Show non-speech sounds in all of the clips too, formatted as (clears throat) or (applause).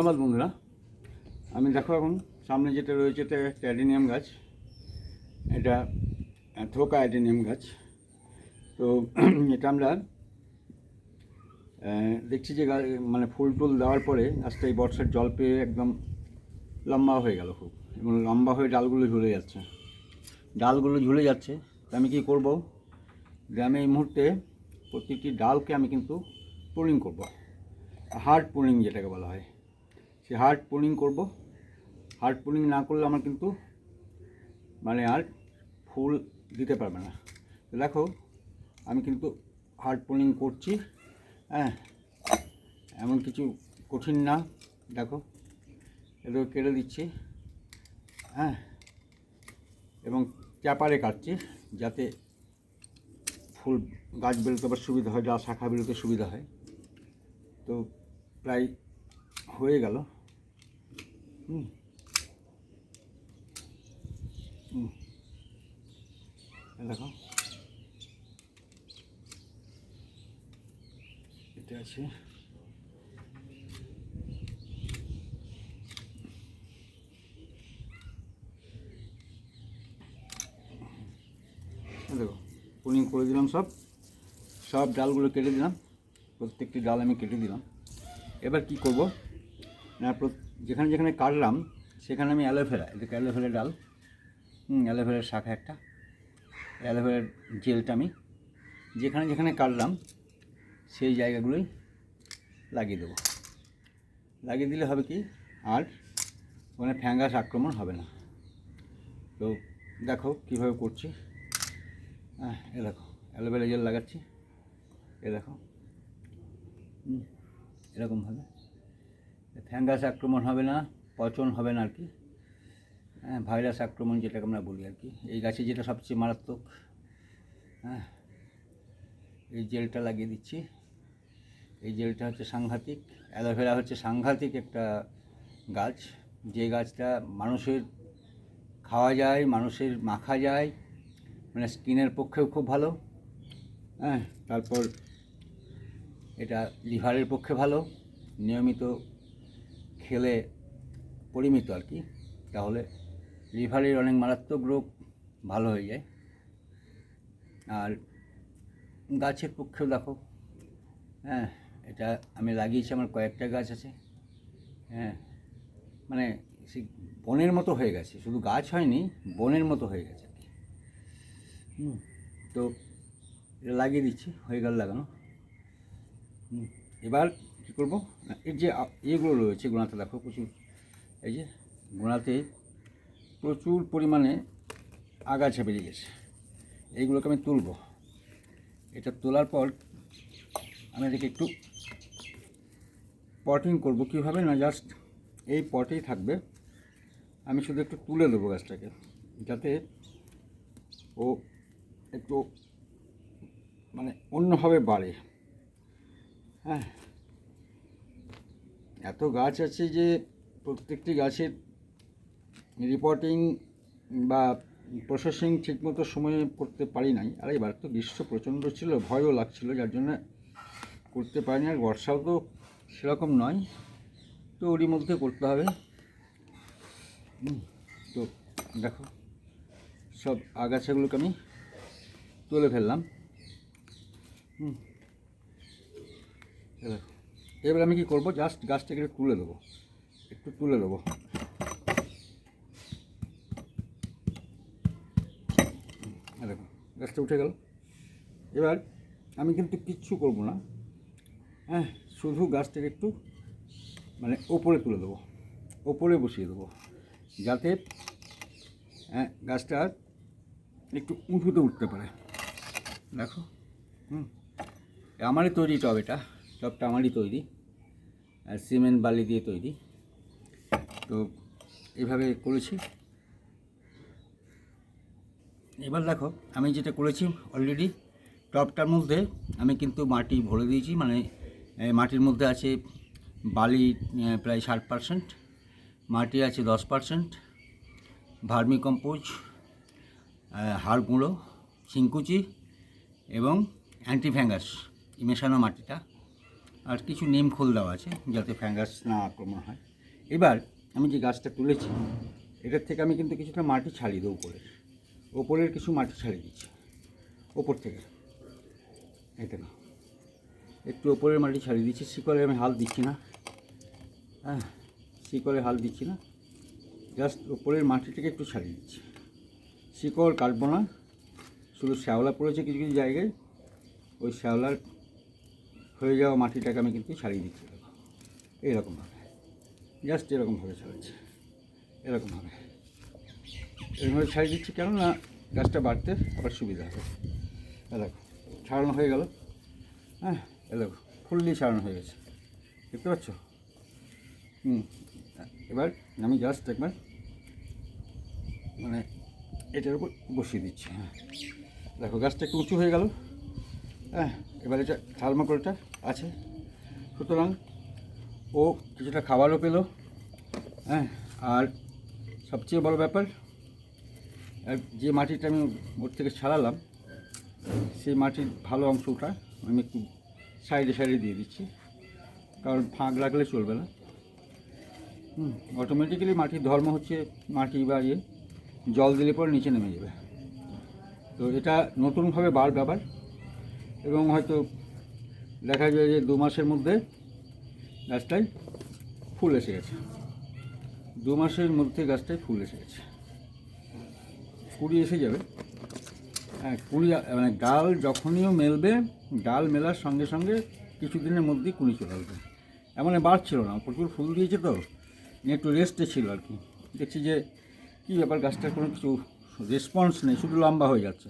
ধন্যবাদ বন্ধুরা। আমি দেখো এখন, সামনে যেটা রয়েছে এটা একটা অ্যাডিনিয়াম গাছ। এটা থোকা অ্যাডিনিয়াম গাছ। তো (clears throat) এটা আমরা দেখছি যে মানে ফুল টুল দেওয়ার পরে গাছটা এই বর্ষার জল পেয়ে একদম লম্বা হয়ে গেল খুব। এবং লম্বা হয়ে ডালগুলো ঝুলে যাচ্ছে। ডালগুলো ঝুলে যাচ্ছে। আমি কী করব? আমি এই মুহূর্তে প্রতিটি ডালকে আমি কিন্তু প্রুনিং করব। হার্ড প্রুনিং যেটাকে বলা হয়। সে হার্ড পুলিং করব। হার্ড পুলিং না করলে আমার কিন্তু মানে আর ফুল দিতে পারবে না। দেখো, আমি কিন্তু হার্ড পুলিং করছি হ্যাঁ এমন কিছু কঠিন না। দেখো এগুলো কেটে দিচ্ছি হ্যাঁ এবং চাপারে কাটছি যাতে ফুল গাছ বেরোতে আবার সুবিধা হয়, যা শাখা বেরোতে সুবিধা হয়। তো প্রায় হয়ে গেল। হুম হুম দেখো। এটা আছে। দেখো পুলিং করে দিলাম সব। সব ডালগুলো কেটে দিলাম। প্রত্যেকটি ডাল আমি কেটে দিলাম। এবার কি করব? যেখানে যেখানে কাটলাম, সেখানে আমি অ্যালোভেরা এদিকে অ্যালোভেরা ডাল। অ্যালোভেরার শাখা একটা। অ্যালোভেরার জেলটা আমি যেখানে যেখানে কাটলাম, সেই জায়গাগুলোই লাগিয়ে দেবো। লাগিয়ে দিলে হবে কি? আর ওখানে ফ্যাঙ্গাস আক্রমণ হবে না। তো দেখো কীভাবে করছি। হ্যাঁ এ দেখো, অ্যালোভেরা জেল লাগাচ্ছি। এ দেখো। এরকমভাবে ফ্যাঙ্গাস আক্রমণ হবে না, পচন হবে না আর কি। হ্যাঁ ভাইরাস আক্রমণ যেটাকে আমরা বলি আর কি। এই গাছে যেটা সবচেয়ে মারাত্মক হ্যাঁ এই জেলটা লাগিয়ে দিচ্ছি। এই জেলটা হচ্ছে সাংঘাতিক, অ্যালোভেরা হচ্ছে সাংঘাতিক একটা গাছ। যে গাছটা মানুষের খাওয়া যায়, মানুষের মাখা যায় মানে স্কিনের পক্ষেও খুব ভালো হ্যাঁ তারপর এটা লিভারের পক্ষে ভালো, নিয়মিত খেলে পরিমিত আর কি। তাহলে লিভারের অনেক মারাত্মক রোগ ভালো হয়ে যায়। আর গাছের পক্ষেও দেখো হ্যাঁ এটা আমি লাগিয়েছি, আমার কয়েকটা গাছ আছে হ্যাঁ মানে সেই বনের মতো হয়ে গেছে, শুধু গাছ হয়নি, বনের মতো হয়ে গেছে আর কি। হুম, তো এটা লাগিয়ে দিচ্ছি, হয়ে গেল লাগানো। এবার কী করব? এর যে ইয়েগুলো রয়েছে গোড়াতে, দেখো প্রচুর। এই যে, গোড়াতে প্রচুর পরিমাণে আগাছা বেরিয়ে গেছে। এইগুলোকে আমি তুলব। এটা তোলার পর আমি এটাকে একটু পটিং করব কীভাবে না জাস্ট এই পটেই থাকবে। আমি শুধু একটু তুলে দেবো গাছটাকে, যাতে ও একটু মানে অন্যভাবে বাড়ে। হ্যাঁ। এত গাছ আছে যে প্রত্যেকটি গাছের রিপোর্টিং বা প্রসেসিং ঠিকমতো সময়ে করতে পারি নাই। আর এবার তো গ্রীষ্ম প্রচণ্ড ছিল, ভয়ও লাগছিল, যার জন্য করতে পারিনি। আর বর্ষাও তো সেরকম নয়, তো ওরই মধ্যে করতে হবে। তো দেখো, সব আগাছাগুলোকে আমি তুলে ফেললাম। হুম। এবার আমি কি করব? জাস্ট গাছটাকে একটু তুলে দেবো একটু তুলে দেবো দেখো, গাছটা উঠে গেল। এবার আমি কিন্তু কিচ্ছু করব না। হ্যাঁ শুধু গাছটাকে একটু মানে ওপরে তুলে দেবো। ওপরে বসিয়ে দেবো। যাতে হ্যাঁ গাছটা একটু উঁচুতে উঠতে পারে। দেখো, হুম, আমারই তৈরি টব এটা। টবটা আমারই তৈরি আর সিমেন্ট বালি দিয়ে তৈরি। তো এভাবে করেছি। এবার দেখো, আমি যেটা করেছি অলরেডি টবটার মধ্যে আমি কিন্তু মাটি ভরে দিয়েছি মানে মাটির মধ্যে আছে বালি প্রায় ষাট পারসেন্ট মাটি আছে দশ পারসেন্ট ভার্মি কম্পোজ হাড় গুঁড়ো শিংকুচি এবং অ্যান্টি ফ্যাঙ্গাস এই মেশানো মাটিটা। আর কিছু নিম খোল দেওয়া আছে যাতে ফ্যাঙ্গাস না আক্রমণ হয়। এবার আমি যে গাছটা তুলেছি, এটার থেকে আমি কিন্তু কিছুটা মাটি ছাড়িয়ে দেবো উপরের ওপরের কিছু মাটি ছাড়িয়ে দিচ্ছি। ওপর থেকে। এটা না একটু ওপরের মাটি ছাড়িয়ে দিচ্ছি। শিকলে আমি হাল দিচ্ছি না। হ্যাঁ শিকলে হাল দিচ্ছি না। জাস্ট ওপরের মাটিটাকে একটু ছাড়িয়ে দিচ্ছি। শিকড় কাটবো না। শুধু শ্যাওলা পড়েছে কিছু কিছু জায়গায়। ওই শ্যাওলার হয়ে যাওয়া মাটিটাকে আমি কিন্তু ছাড়িয়ে দিচ্ছি। এইরকমভাবে জাস্ট এরকমভাবে ছাড়াচ্ছি এরকমভাবে। এরকমভাবে ছাড়িয়ে দিচ্ছি কেন না গাছটা বাড়তে আবার সুবিধা হবে। দেখো, ছাড়ানো হয়ে গেল। হ্যাঁ দেখো, ফুললি ছাড়ানো হয়ে গেছে। দেখতে পাচ্ছ? হুম, এবার আমি জাস্ট একবার মানে এটার উপর বসিয়ে দিচ্ছি। হ্যাঁ দেখো, গাছটা একটু উঁচু হয়ে গেল। হ্যাঁ এবার এটা থার্মোকলটা আছে। সুতরাং ও কিছুটা খাবারও পেল হ্যাঁ আর সবচেয়ে বড় ব্যাপার যে মাটিটা আমি ওর থেকে ছাড়ালাম, সেই মাটির ভালো অংশটা আমি একটু সাইডে সাইডে দিয়ে দিচ্ছি, কারণ ফাঁক রাখলে চলবে না। হুম অটোমেটিক্যালি মাটির ধর্ম হচ্ছে মাটি বা ইয়ে জল দিলে পরে নিচে নেমে যাবে। তো এটা নতুনভাবে বার ব্যাপার, এবং হয়তো দেখা যায় যে দু মাসের মধ্যে গাছটায় ফুল এসে গেছে। দু মাসের মধ্যে গাছটায় ফুল এসে গেছে। কুড়ি এসে যাবে। হ্যাঁ কুড়ি মানে ডাল যখনইও মেলবে, ডাল মেলার সঙ্গে সঙ্গে কিছুদিনের মধ্যেই কুড়ি চলে আসবে। এমন বাড়ছিল না, প্রচুর ফুল দিয়েছে তো একটু রেস্টে ছিল আর কি। দেখছি যে কী ব্যাপার, গাছটার কোনো কিছু রেসপন্স নেই, শুধু লম্বা হয়ে যাচ্ছে।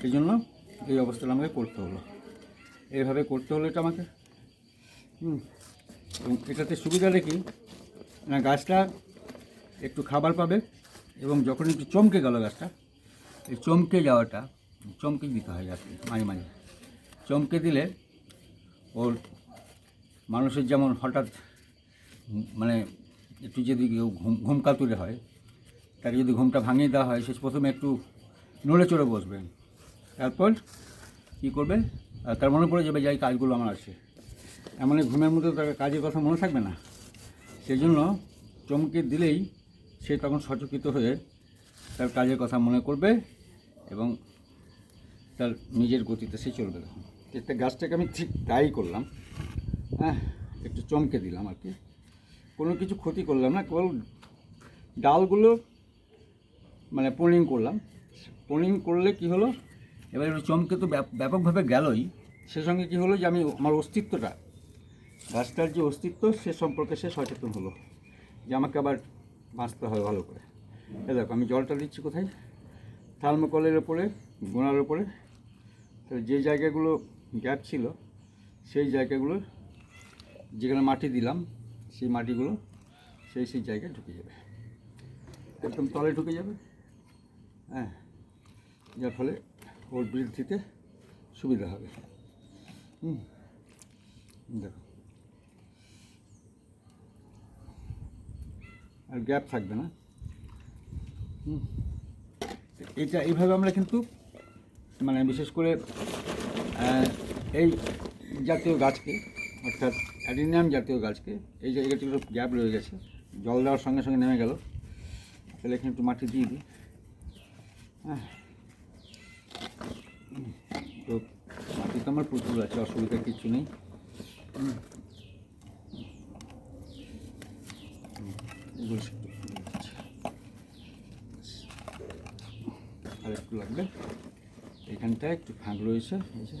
সেই জন্য এই অবস্থাটা আমাকে করতে হলো। এইভাবে করতে হলো এটা আমাকে? হুম। এটাতে সুবিধা দেখি, না, গাছটা একটু খাবার পাবে এবং যখন একটু চমকে গেল গাছটা, এই চমকে যাওয়াটা, চমকে দিতে হয় গাছকে মাঝে মাঝে। চমকে দিলে ওর মানুষের যেমন হঠাৎ মানে একটু যদি কেউ ঘুম ঘুম কাতুরে হয়, তাকে যদি ঘুমটা ভাঙিয়ে দেওয়া হয়, সে প্রথমে একটু নড়ে চড়ে বসবে। তারপর কী করবে? আর তার মনে পড়ে যাবে যে এই কাজগুলো আমার আছে। এমন এই ঘুমের মধ্যে তার কাজের কথা মনে থাকবে না। সেই জন্য চমকে দিলেই সে তখন সচকিত হয়ে তার কাজের কথা মনে করবে এবং তার নিজের গতিতে সে চলবে তখন। একটা গাছটাকে আমি ঠিক তাই করলাম। হ্যাঁ একটু চমকে দিলাম আর কি। কোনো কিছু ক্ষতি করলাম না, কেবল ডালগুলো মানে পোলিং করলাম। পোলিং করলে কি হলো? এবার একটু চমকে তো ব্যাপ- ব্যাপকভাবে গেলই। সে সঙ্গে কী হলো যে আমি আমার অস্তিত্বটা গাছটার যে অস্তিত্ব, সে সম্পর্কে সে সচেতন হলো। যে আমাকে আবার বাঁচতে হবে ভালো করে। এ দেখো, আমি জলটা দিচ্ছি কোথায়? থার্মোকলের ওপরে, গোনার ওপরে। যে জায়গাগুলো গ্যাপ ছিল, সেই জায়গাগুলো, যেখানে মাটি দিলাম, সেই মাটিগুলো, সেই সেই জায়গায় ঢুকে যাবে। একদম তলে ঢুকে যাবে। হ্যাঁ যার ফলে ওর বৃদ্ধিতে সুবিধা হবে। হুম, দেখো। আর গ্যাপ থাকবে না। হুম এটা এইভাবে আমরা কিন্তু মানে বিশেষ করে এই জাতীয় গাছকে, অর্থাৎ অ্যাডিনিয়াম জাতীয় গাছকে, এই জায়গাটি একটু গ্যাপ রয়ে গেছে, জল দেওয়ার সঙ্গে সঙ্গে নেমে গেল। তাহলে এখানে একটু মাটি দিয়ে দিই। হ্যাঁ তো মাটি তো আমার প্রচুর আছে, অসুবিধা কিছু নেই। আর একটু লাগবে? এখানটায় একটু ফাঁক রয়েছে, এই যে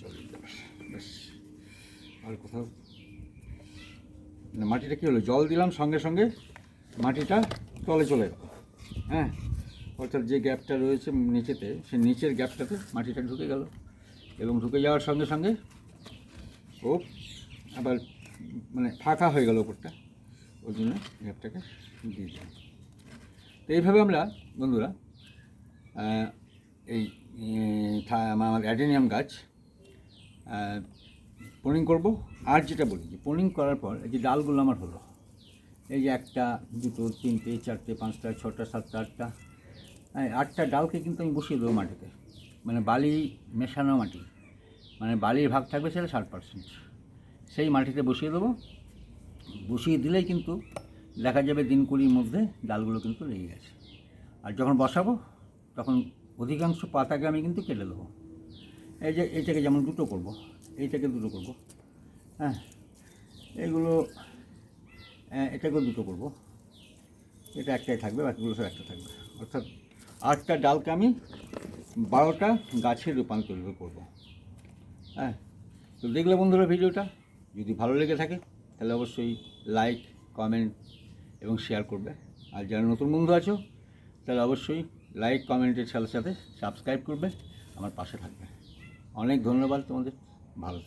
জল দিতে হবে। ব্যাস আর কোথাও না, মাটিটা কী হলো? জল দিলাম সঙ্গে সঙ্গে মাটিটা তলে চলে গেল হ্যাঁ? অর্থাৎ যে গ্যাপটা রয়েছে নিচেতে, সে নিচের গ্যাপটাতে মাটিটা ঢুকে গেল এবং ঢুকে যাওয়ার সঙ্গে সঙ্গে ও আবার মানে ফাঁকা হয়ে গেল ওপরটা। ওই জন্য গ্যাপটাকে দিয়ে দিলাম। তো এইভাবে আমরা, বন্ধুরা এই আমার অ্যাডেনিয়াম গাছ পোলিং করব? আর যেটা বলি, যে পোলিং করার পর এই যে ডালগুলো আমার হলো। এই যে একটা, দুটো, তিনটে, চারটে, পাঁচটা, ছটা, সাতটা, আটটা। আটটা ডালকে কিন্তু আমি বসিয়ে দেবো মাটিতে। মানে বালি মেশানো মাটি। মানে বালির ভাগ থাকবে সেটা ষাট পার্সেন্ট। সেই মাটিতে বসিয়ে দেবো। বসিয়ে দিলেই কিন্তু দেখা যাবে দিন কুড়ির মধ্যে ডালগুলো কিন্তু লেগে গেছে। আর যখন বসাবো, তখন অধিকাংশ পাতাকে আমি কিন্তু কেটে দেবো। এই যে এটাকে যেমন দুটো করব। এইটাকে দুটো করব। হ্যাঁ এইগুলো হ্যাঁ, এটাকেও দুটো করব। এটা একটাই থাকবে বাকিগুলো সব একটা থাকবে। অর্থাৎ আটটা ডালকে আমি বারোটা গাছে রূপান্তরিত করব। হ্যাঁ তো দেখলে বন্ধুরা ভিডিওটা যদি ভালো লেগে থাকে তাহলে অবশ্যই লাইক কমেন্ট এবং শেয়ার করবে। আর যারা নতুন বন্ধু আছো তাহলে অবশ্যই লাইক কমেন্টের সাথে সাথে সাবস্ক্রাইব করবে আমার পাশে থাকবে। অনেক ধন্যবাদ তোমাদের। ভালো থেকো।